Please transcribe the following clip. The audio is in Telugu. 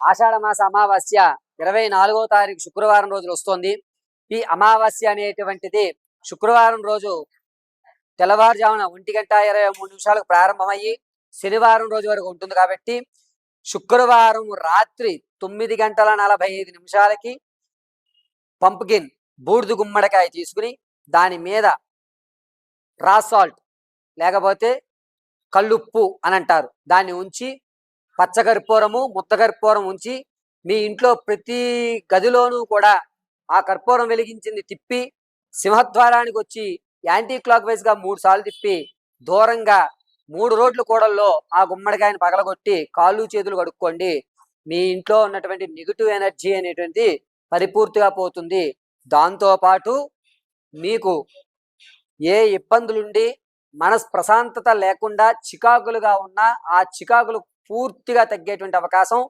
ఆషాఢమాస అమావాస్య ఇరవై నాలుగో తారీఖు శుక్రవారం రోజులు వస్తుంది. ఈ అమావాస్య అనేటువంటిది శుక్రవారం రోజు తెల్లవారుజామున ఒంటి గంట ఇరవై మూడు నిమిషాలకు ప్రారంభమయ్యి శనివారం రోజు వరకు ఉంటుంది కాబట్టి శుక్రవారం రాత్రి తొమ్మిది గంటల నలభై ఐదు నిమిషాలకి పంప్కిన్ బూడిద గుమ్మడికాయ తీసుకుని దాని మీద రా సాల్ట్ లేకపోతే కల్లుప్పు అని అంటారు. దాన్ని ఉంచి పచ్చకర్పూరము ముత్తకర్పూరం ఉంచి మీ ఇంట్లో ప్రతి గదిలోనూ కూడా ఆ కర్పూరం వెలిగించింది తిప్పి సింహద్వారానికి వచ్చి యాంటీ క్లాక్ వైజ్గా మూడు సార్లు తిప్పి దూరంగా మూడు రోడ్ల కూడల్లో ఆ గుమ్మడికాయని పగలగొట్టి కాళ్ళు చేతులు కడుక్కోండి. మీ ఇంట్లో ఉన్నటువంటి నెగిటివ్ ఎనర్జీ అనేటువంటి పరిపూర్తిగా పోతుంది. దాంతో పాటు మీకు ఏ ఇబ్బందులుండి మనస్ ప్రశాంతత లేకుండా చికాకులుగా ఉన్న ఆ చికాకులు పూర్తిగా తగ్గేటువంటి అవకాశం